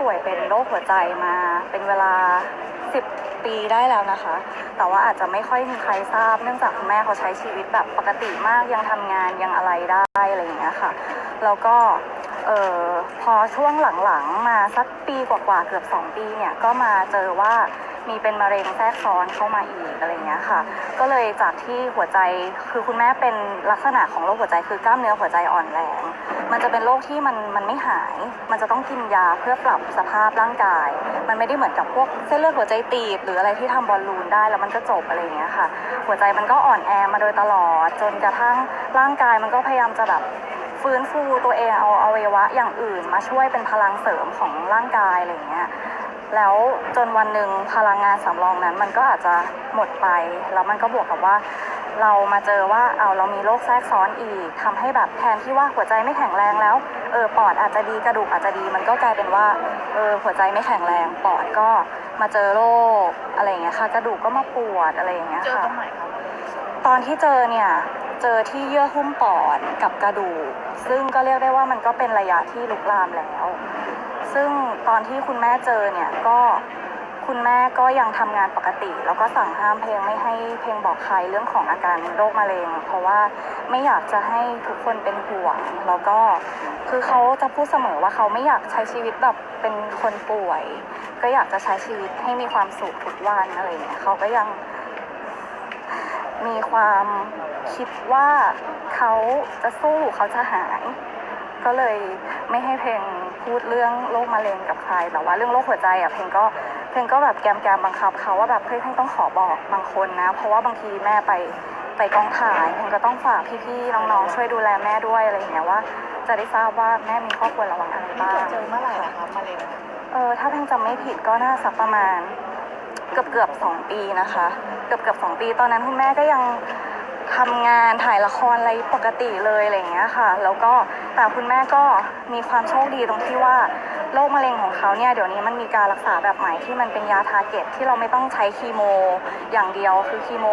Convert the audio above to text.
ป่วยเป็นโรคหัวใจมาเป็นเวลา 10 ปีได้แล้วนะคะ แต่ว่าอาจจะไม่ค่อยมีใครทราบ เนื่องจากคุณแม่เขาใช้ชีวิตแบบปกติมากยังทำงานยังอะไรได้อะไรอย่างเงี้ยค่ะ แล้วก็ เออพอช่วงหลังๆ มาสักปีกว่าๆเกือบ 2 ปีเนี่ยก็มาเจอว่ามีเป็นมะเร็งแทรกซ้อนเข้ามาอีกอะไรเงี้ยค่ะ ก็เลยจากที่หัวใจคือคุณแม่เป็นลักษณะของโรคหัวใจคือกล้ามเนื้อหัวใจอ่อนแรง มันจะเป็นโรคที่มันมันไม่หาย มันจะต้องกินยาเพื่อปรับสภาพร่างกาย มันไม่ได้เหมือนกับพวกเส้นเลือดหัวใจตีบ หรืออะไรที่ทำบอลลูนได้แล้วมันก็จบอะไรเงี้ยค่ะ หัวใจมันก็อ่อนแอมาโดยตลอดจนกระทั่งร่างกายมันก็พยายามจะแบบ ฟื้นฟูตัวเองเอาอวัยวะอย่างอื่นมาช่วยเป็นพลังเสริมของร่างกายอะไรอย่างเงี้ยแล้วจนวันหนึ่งพลังงานสำรองนั้นมันก็อาจจะหมดไปแล้วมันก็บวกกับว่าเรามาเจอว่าเอาเรามีโรคแทรกซ้อนอีกทำให้แบบแทนที่ว่าหัวใจไม่แข็งแรงแล้วเออปอดอาจจะดีกระดูกอาจจะดี มันก็กลายเป็นว่าเออหัวใจไม่แข็งแรงปอดก็มาเจอโรคอะไรอย่างเงี้ยค่ะกระดูกก็มาปวดอะไรอย่างเงี้ยเจอค่ะตรงไหนคะตอนที่เจอเนี่ย เจอที่เยื่อหุ้มปอดกับกระดูก ซึ่งก็เรียกได้ว่ามันก็เป็นระยะที่ลุกลามแล้ว ซึ่งตอนที่คุณแม่เจอเนี่ยก็คุณแม่ก็ยังทำงานปกติ แล้วก็สั่งห้ามเพลงไม่ให้เพลงบอกใครเรื่องของอาการโรคมะเร็ง เพราะว่าไม่อยากจะให้ทุกคนเป็นห่วง แล้วก็คือเขาจะพูดเสมอว่าเขาไม่อยากใช้ชีวิตแบบเป็นคนป่วย ก็อยากจะใช้ชีวิตให้มีความสุขทุกวันอะไรอย่าเงี้ยเขาก็ยัง มีความคิดว่าเขาจะสู้เขาจะหาย ก็เลยไม่ให้เพลงพูดเรื่องโรคมะเร็งกับใครแต่ว่าเรื่องโรคหัวใจอะเพลงก็เพลงก็แบบแกมแกมๆบังคับเขาว่าแบบเฮ้ยเพลงต้องขอบอกบางคนนะ เพราะว่าบางทีแม่ไปไปกองถ่ายเพลงก็ต้องฝากพี่ๆน้องๆช่วยดูแลแม่ด้วยอะไรอย่างเงี้ยว่า จะได้ทราบว่าแม่มีข้อควรระวังอะไรนี่บ้าตรวงจเจอเมื่อไหร่อะคะมะเร็งเออถ้าเพลงจำไม่ผิดก็น่าสักประมาณ เกือบเกือบสองปีนะคะ เกือบเกือบสองปีตอนนั้นคุณแม่ก็ยังทำงานถ่ายละครอะไรปกติเลยอะไรอย่างเงี้ยค่ะ แล้วก็แต่คุณแม่ก็มีความโชคดีตรงที่ว่าโรคมะเร็งของเขาเนี่ยเดี๋ยวนี้มันมีการรักษาแบบใหม่ที่มันเป็นยาทาร์เก็ตที่เราไม่ต้องใช้คีโม อย่างเดียวคือคีโม